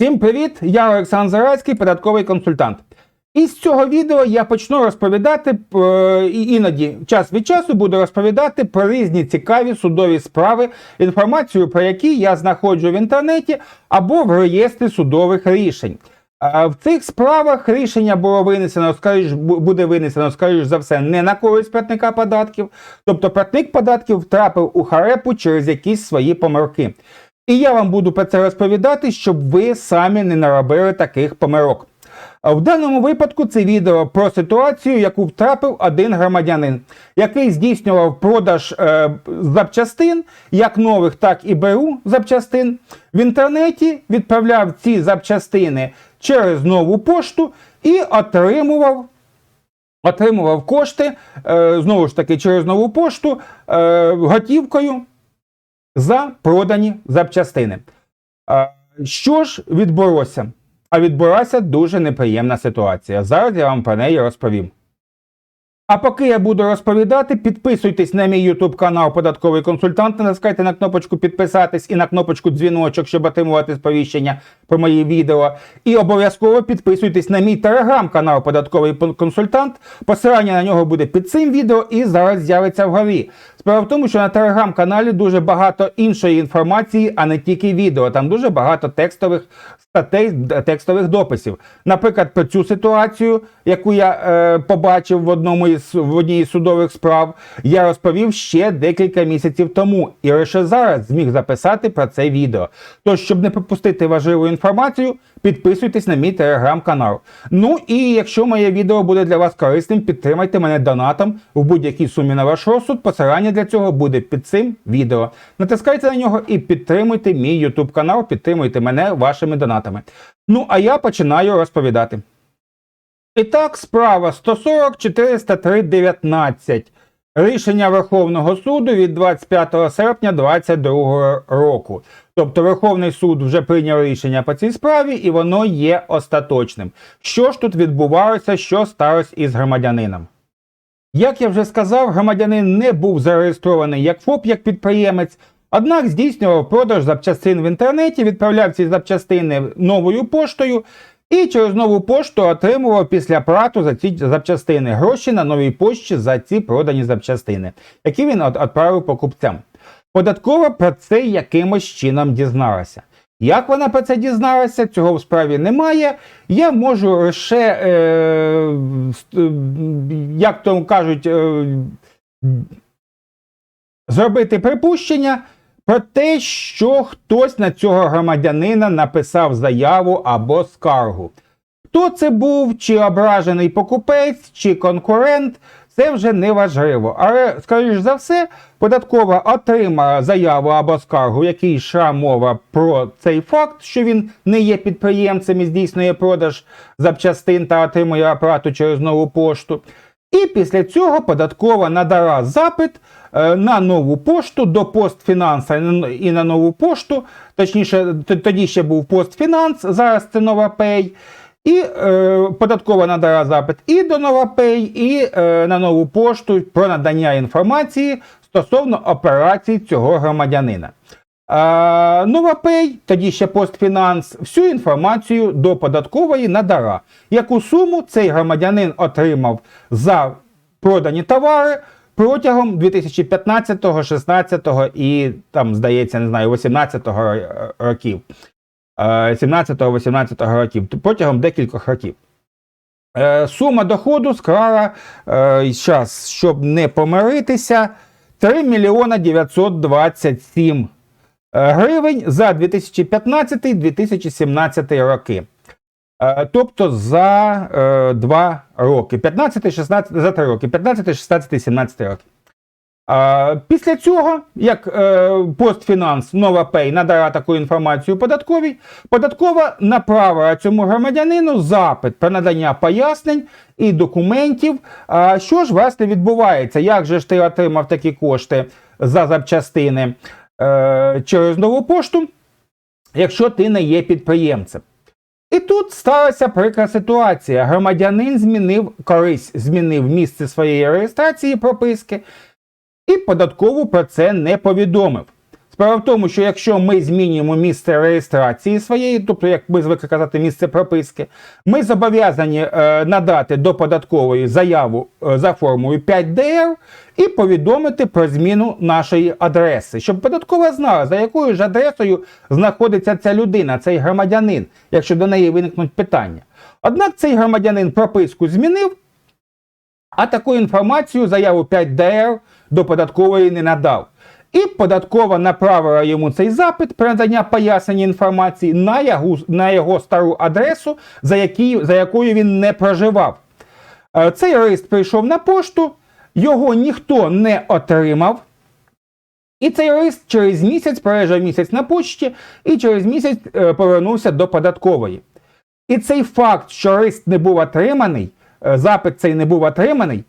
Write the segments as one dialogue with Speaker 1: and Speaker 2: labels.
Speaker 1: Всім привіт! Я Олександр Зарайський, податковий консультант. І з цього відео я почну розповідати е, і іноді час від часу буду розповідати про різні цікаві судові справи, інформацію про які я знаходжу в інтернеті або в реєстрі судових рішень. В цих справах рішення було винесено, скоріш, буде винесено, скоріш за все, не на користь платника податків. Тобто платник податків втрапив у харепу через якісь свої помилки. І я вам буду про це розповідати, щоб ви самі не наробили таких помилок. А В даному випадку це відео про ситуацію, яку втрапив один громадянин, який здійснював продаж е, запчастин, як нових, так і БУ запчастин. В інтернеті відправляв ці запчастини через нову пошту і отримував отримував кошти е, знову ж таки через нову пошту е, готівкою за продані запчастини. Що ж відбулося? А відбулася дуже неприємна ситуація. Зараз я вам про неї розповім. А поки я буду розповідати, підписуйтесь на мій YouTube канал Податковий консультант, натискайте на кнопочку підписатись і на кнопочку дзвіночок, щоб отримувати сповіщення про мої відео. І обов'язково підписуйтесь на мій телеграм-канал Податковий консультант. Посилання на нього буде під цим відео і зараз з'явиться вгорі. Справа в тому, що на телеграм-каналі дуже багато іншої інформації, а не тільки відео. Там дуже багато текстових статей, текстових дописів. Наприклад, про цю ситуацію, яку я е, побачив в одному із в одній із судових справ, я розповів ще декілька місяців тому, і лише зараз зміг записати про це відео. Тож, щоб не пропустити важливу інформацію, підписуйтесь на мій телеграм-канал. Ну і якщо моє відео буде для вас корисним, підтримайте мене донатом в будь-якій сумі на ваш розсуд. Посилання для цього буде під цим відео. Натискайте на нього і підтримуйте мій YouTube канал, підтримуйте мене вашими донатами. Ну а я починаю розповідати. І так, справа 140 403 19. Рішення Верховного суду від 25 серпня 2022 року. Тобто Верховний суд вже прийняв рішення по цій справі, і воно є остаточним. Що ж тут відбувалося, що сталося із громадянином? Як я вже сказав, громадянин не був зареєстрований як ФОП, як підприємець, однак здійснював продаж запчастин в інтернеті, відправляв ці запчастини новою поштою і через нову пошту отримував після плату за ці запчастини гроші на новій пошті за ці продані запчастини, які він відправив покупцям. Податкова про це якимось чином дізналася. Як вона про це дізналася, цього в справі немає. Я можу лише, е, е, як то кажуть, е, зробити припущення про те, що хтось на цього громадянина написав заяву або скаргу. Хто це був, чи ображений покупець, чи конкурент, це вже не важливо. Але, скоріш за все, податкова отримала заяву або скаргу, в якій йшла мова про цей факт, що він не є підприємцем і здійснює продаж запчастин та отримує оплату через нову пошту. І після цього податкова надала запит на нову пошту до постфінанса і на- нову пошту. Точніше, тоді ще був постфінанс, зараз це Новапей. І е, податкова надала запит і до Новапей, і е, на нову пошту про надання інформації стосовно операцій цього громадянина. А, Новапей, тоді ще постфінанс, всю інформацію до податкової надала. Яку суму цей громадянин отримав за продані товари протягом 2015, 16 і там, здається, не знаю, 18 років. 17-18 років, протягом декількох років. Е, Сума доходу склала, е, щоб не помиритися, 3 мільйона 927 е, гривень за 2015-2017 роки. Е, Тобто за е, 2 роки. 15, 16, за 3 роки. 15, 16, 17 роки. А, Після цього, як е, постфінанс Новапей надала таку інформацію податковій, податкова направила цьому громадянину запит про надання пояснень і документів. Що ж власне відбувається? Як же ж ти отримав такі кошти за запчастини через нову пошту, якщо ти не є підприємцем? І тут сталася прикра ситуація. Громадянин змінив користь, змінив місце своєї реєстрації прописки і податкову про це не повідомив. Справа в тому, що якщо ми змінюємо місце реєстрації своєї, тобто, як ми звикли казати, місце прописки, ми зобов'язані е, надати до податкової заяву е, за формулою 5DR і повідомити про зміну нашої адреси, щоб податкова знала, за якою ж адресою знаходиться ця людина, цей громадянин, якщо до неї виникнуть питання. Однак цей громадянин прописку змінив, а таку інформацію заяву 5DR до податкової не надав. І податкова направила йому цей запит про надання пояснення інформації на його, на його стару адресу, за, які, за якою він не проживав. Е, Цей лист прийшов на пошту, його ніхто не отримав. І цей лист через місяць пролежав місяць на почті і через місяць е, повернувся до податкової. І цей факт, що лист не був отриманий, е, запит цей не був отриманий,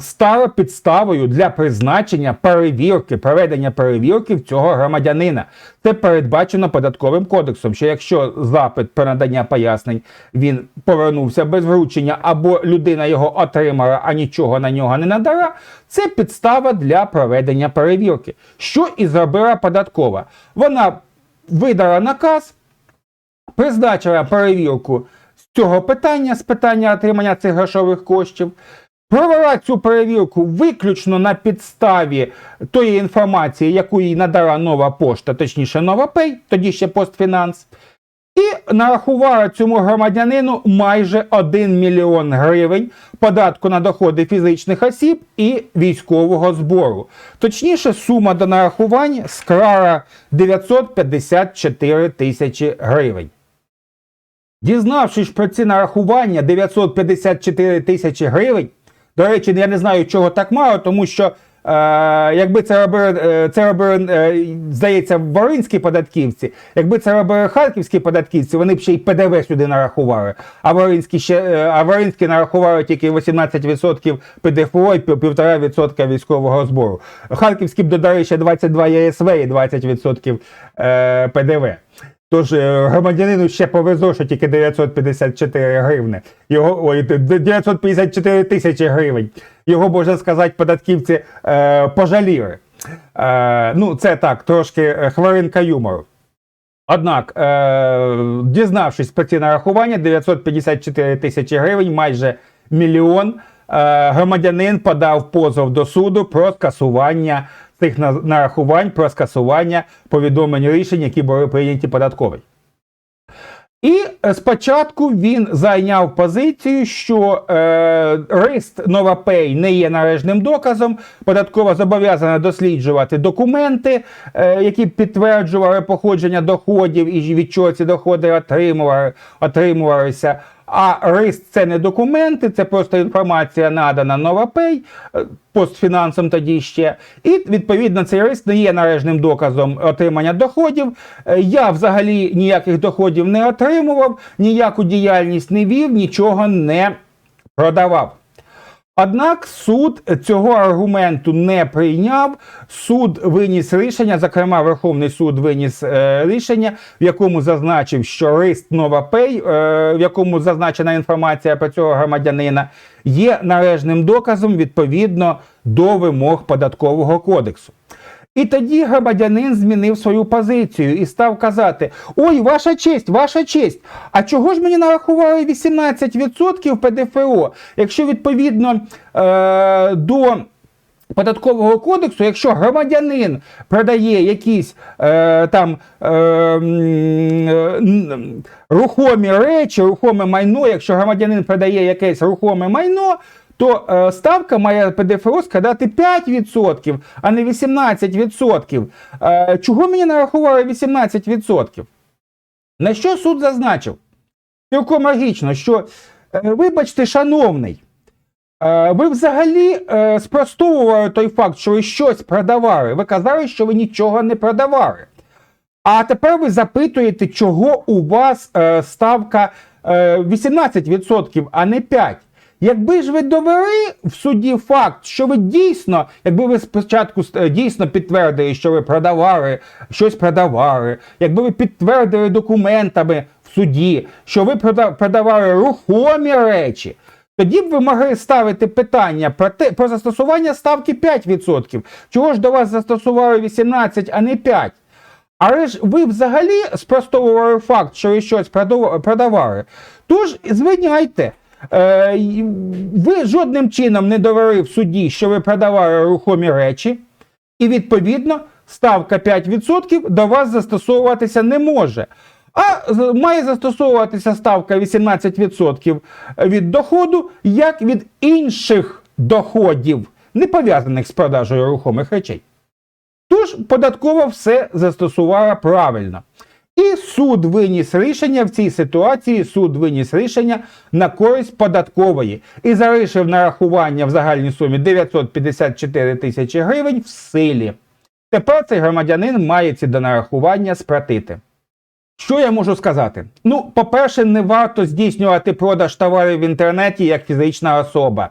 Speaker 1: стало підставою для призначення перевірки, проведення перевірки в цього громадянина. Це передбачено податковим кодексом, що якщо запит про надання пояснень він повернувся без вручення, або людина його отримала, а нічого на нього не надала, це підстава для проведення перевірки. Що і зробила податкова. Вона видала наказ призначила перевірку з цього питання, з питання отримання цих грошових коштів, провела цю перевірку виключно на підставі тої інформації, яку їй надала нова пошта, точніше Новапей, тоді ще Постфінанс, і нарахувала цьому громадянину майже 1 мільйон гривень податку на доходи фізичних осіб і військового збору. Точніше, сума до нарахувань склала 954 тисячі гривень. Дізнавшись про ці нарахування 954 тисячі гривень, до речі, я не знаю, чого так мало, тому що е, якби це робили, е, це робили, е, здається, волинські податківці, якби це робили харківські податківці, вони б ще й ПДВ сюди нарахували. А волинські, ще, а волинські нарахували тільки 18% ПДФО і пів- 1,5% військового збору. Харківські б додали ще 22 ЄСВ і 20% е, ПДВ. Тож е, громадянину ще повезло, що тільки 954 гривни. Його ой, д- д- 954 тисячі гривень. Його, можна сказати, податківці е, пожаліли. Е, ну, це так, трошки е, хвилинка юмору. Однак, е, дізнавшись про ці нарахування, 954 тисячі гривень, майже мільйон, е, громадянин подав позов до суду про скасування цих нарахувань, про скасування повідомлень рішень, які були прийняті податковий. І е, спочатку він зайняв позицію, що е, рист Новапей не є належним доказом. Податкова зобов'язана досліджувати документи, е, які підтверджували походження доходів і від чого ці доходи отримували, отримувалися. А рис це не документи, це просто інформація надана Новапей е, постфінансом тоді ще. І відповідно цей рис не є належним доказом отримання доходів. Е, Я взагалі ніяких доходів не отримував, ніяку діяльність не вів, нічого не продавав. Однак суд цього аргументу не прийняв. Суд виніс рішення, зокрема, Верховний суд виніс е, рішення, в якому зазначив, що рист Новапей, е, в якому зазначена інформація про цього громадянина, є належним доказом відповідно до вимог податкового кодексу. І тоді громадянин змінив свою позицію і став казати: Ой, ваша честь, ваша честь, а чого ж мені нарахували 18% ПДФО, якщо відповідно е- до. Податкового кодексу, якщо громадянин продає якісь е, там е, е, рухомі речі, рухоме майно, якщо громадянин продає якесь рухоме майно, то е, ставка має ПДФО складати 5%, а не 18%. Е, чого мені нарахували 18%? На що суд зазначив? Цілком логічно, що, е, вибачте, шановний, е, ви взагалі е, спростовували той факт, що ви щось продавали. Ви казали, що ви нічого не продавали. А тепер ви запитуєте, чого у вас е, ставка е, 18%, а не 5%. Якби ж ви довели в суді факт, що ви дійсно, якби ви спочатку е, дійсно підтвердили, що ви продавали, щось продавали, якби ви підтвердили документами в суді, що ви продавали рухомі речі, тоді б ви могли ставити питання про те про застосування ставки 5%. Чого ж до вас застосували 18, а не 5%? Але ж ви взагалі спростовували факт, що ви щось продавали. Тож звиняйте. Е, ви жодним чином не довели в суді, що ви продавали рухомі речі, і відповідно ставка 5% до вас застосовуватися не може. А має застосовуватися ставка 18% від доходу, як від інших доходів, не пов'язаних з продажею рухомих речей. Тож податкова все застосувала правильно. І суд виніс рішення в цій ситуації. Суд виніс рішення на користь податкової і залишив нарахування в загальній сумі 954 тисячі гривень в силі. Тепер цей громадянин має ці донарахування сплатити. Що я можу сказати? Ну, по-перше, не варто здійснювати продаж товарів в інтернеті як фізична особа.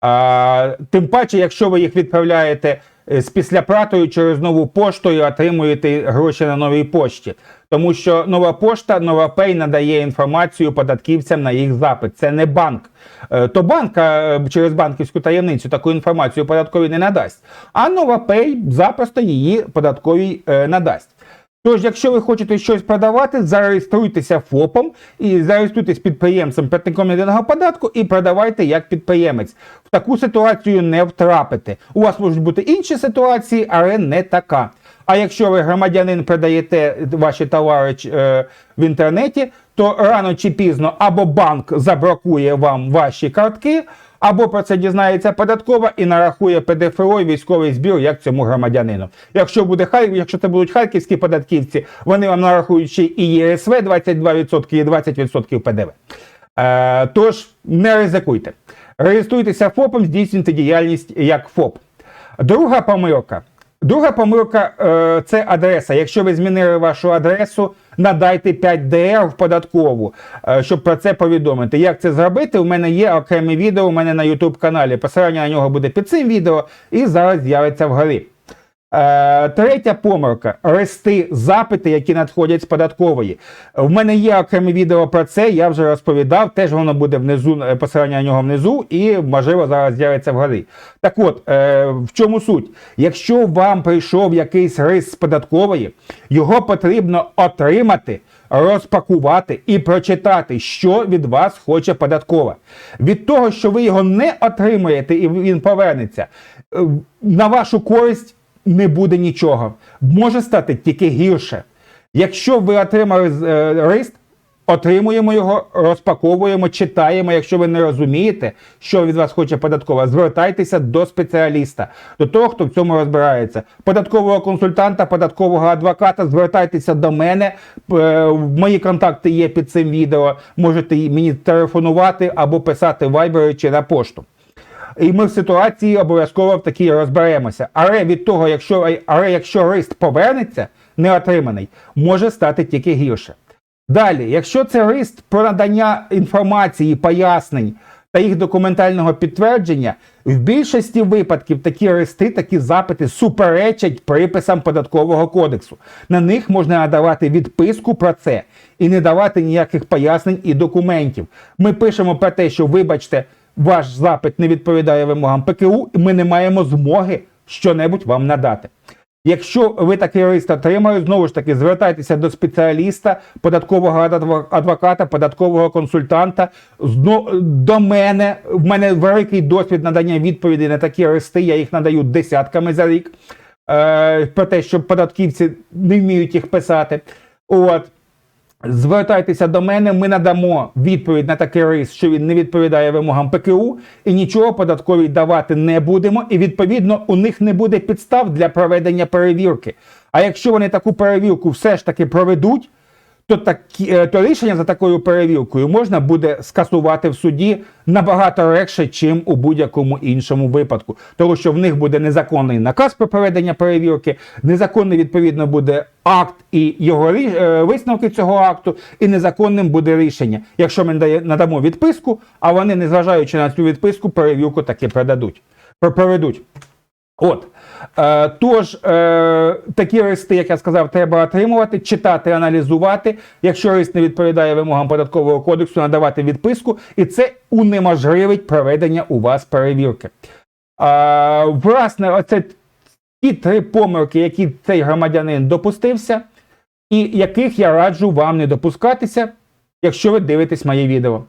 Speaker 1: А, тим паче, якщо ви їх відправляєте з післяпратою через нову пошту і отримуєте гроші на новій пошті. Тому що нова пошта, нова Пей надає інформацію податківцям на їх запит. Це не банк. Е, То банк е, через банківську таємницю таку інформацію податковій не надасть. А нова Пей запросто її податковій е, надасть. Тож, якщо ви хочете щось продавати, зареєструйтеся ФОПом і зареєструйтесь підприємцем платником єдиного податку і продавайте як підприємець. В таку ситуацію не втрапите. У вас можуть бути інші ситуації, але не така. А якщо ви громадянин продаєте ваші товари е, в інтернеті, то рано чи пізно або банк заблокує вам ваші картки, або про це дізнається податкова і нарахує ПДФО і військовий збір як цьому громадянину. Якщо буде хай, якщо це будуть харківські податківці, вони вам нарахують ще і ЄСВ 22% і 20% ПДВ. Е, тож не ризикуйте. Реєструйтеся ФОПом, здійснюйте діяльність як ФОП. Друга помилка. Друга помилка е, це адреса. Якщо ви змінили вашу адресу, надайте 5 ДР в податкову, е, щоб про це повідомити. Як це зробити? У мене є окреме відео у мене на YouTube каналі. Посилання на нього буде під цим відео і зараз з'явиться вгорі. Е, третя помилка рести запити, які надходять з податкової. В мене є окреме відео про це, я вже розповідав. Теж воно буде внизу, е, посилання на нього внизу, і можливо зараз з'явиться вгорі. Так от, е, в чому суть? Якщо вам прийшов якийсь рис з податкової, його потрібно отримати. Розпакувати і прочитати, що від вас хоче податкова. Від того, що ви його не отримаєте і він повернеться, е, на вашу користь не буде нічого. Може стати тільки гірше. Якщо ви отримали е, лист, отримуємо його, розпаковуємо, читаємо. Якщо ви не розумієте, що від вас хоче податкова, звертайтеся до спеціаліста, до того, хто в цьому розбирається. Податкового консультанта, податкового адвоката, звертайтеся до мене. Е, Мої контакти є під цим відео. Можете мені телефонувати або писати в Viber чи на пошту. І ми в ситуації обов'язково в такій розберемося. Але від того, якщо але якщо лист повернеться, не отриманий, може стати тільки гірше. Далі, якщо це лист про надання інформації, пояснень та їх документального підтвердження, в більшості випадків такі листи, такі запити суперечать приписам податкового кодексу. На них можна надавати відписку про це і не давати ніяких пояснень і документів. Ми пишемо про те, що, вибачте, ваш запит не відповідає вимогам ПКУ, і ми не маємо змоги що-небудь вам надати. Якщо ви такий лист отримали, знову ж таки звертайтеся до спеціаліста, податкового адвоката, податкового консультанта. До мене в мене великий досвід надання відповідей на такі листи. Я їх надаю десятками за рік. Е, про те, що податківці не вміють їх писати. От. Звертайтеся до мене, ми надамо відповідь на такий рис, що він не відповідає вимогам ПКУ, і нічого податковій давати не будемо. І відповідно у них не буде підстав для проведення перевірки. А якщо вони таку перевірку все ж таки проведуть, то такі е, то рішення за такою перевіркою можна буде скасувати в суді набагато легше, чим у будь-якому іншому випадку, тому що в них буде незаконний наказ про проведення перевірки, незаконний відповідно буде акт і його е, висновки цього акту, і незаконним буде рішення. Якщо ми надамо відписку, а вони, незважаючи на цю відписку, перевірку таки продадуть, проведуть. От. Е, тож, е, такі листи, як я сказав, треба отримувати, читати, аналізувати. Якщо лист не відповідає вимогам податкового кодексу, надавати відписку, і це унеможливить проведення у вас перевірки. Е, власне, оце ті три помилки, які цей громадянин допустився. і яких я раджу вам не допускатися, якщо ви дивитесь моє відео.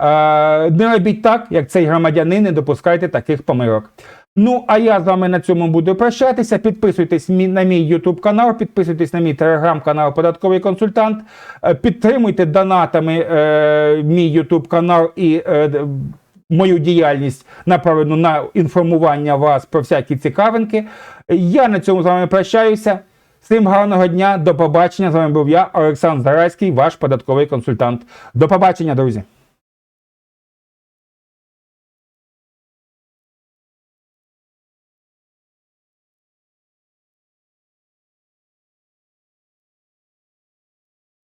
Speaker 1: Е, Не робіть так, як цей громадянин, не допускайте таких помилок. Ну, а я з вами на цьому буду прощатися. Підписуйтесь на мій YouTube канал, підписуйтесь на мій телеграм-канал Податковий консультант, Е, підтримуйте донатами е, мій YouTube канал і е, мою діяльність направлену на інформування вас про всякі цікавинки. Я на цьому з вами прощаюся. Всім гарного дня, до побачення. З вами був я, Олександр Зарайський, ваш податковий консультант. До побачення, друзі.